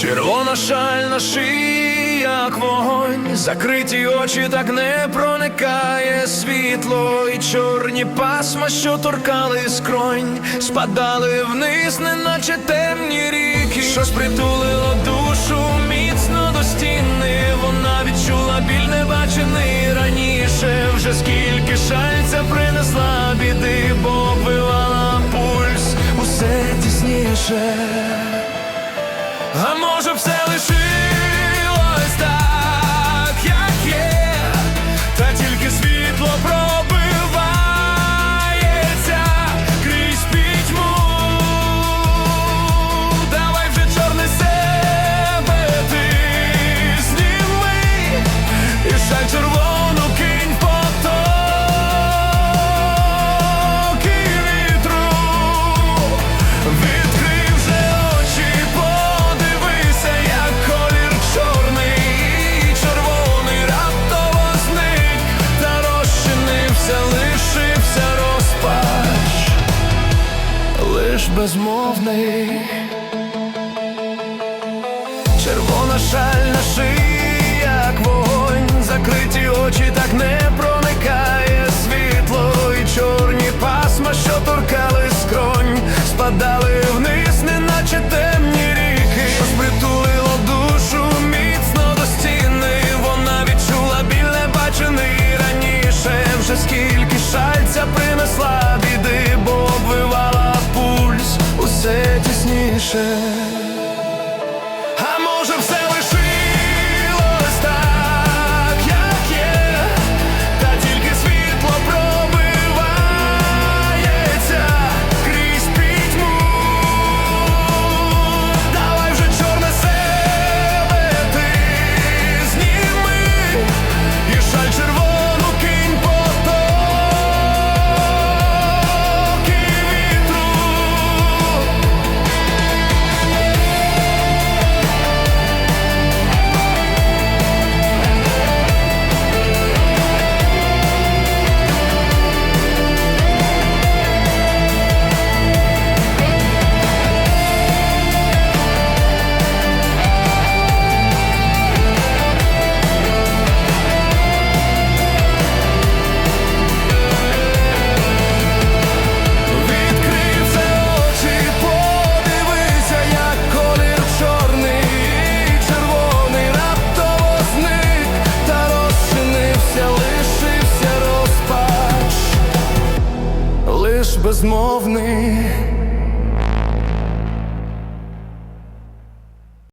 Червона шаль на шиї, як вогонь, закриті очі так не проникає світло, і чорні пасма, що торкали скронь, спадали вниз, неначе темні ріки. Щось притулило душу міцно до стіни. Вона відчула біль небачений раніше. Вже скільки шальця принесла біди, бо оббивала пульс усе тісніше. А може все лишилось лиш безмовний. Червона шаль на шиї, тісніше. лиш безмовний.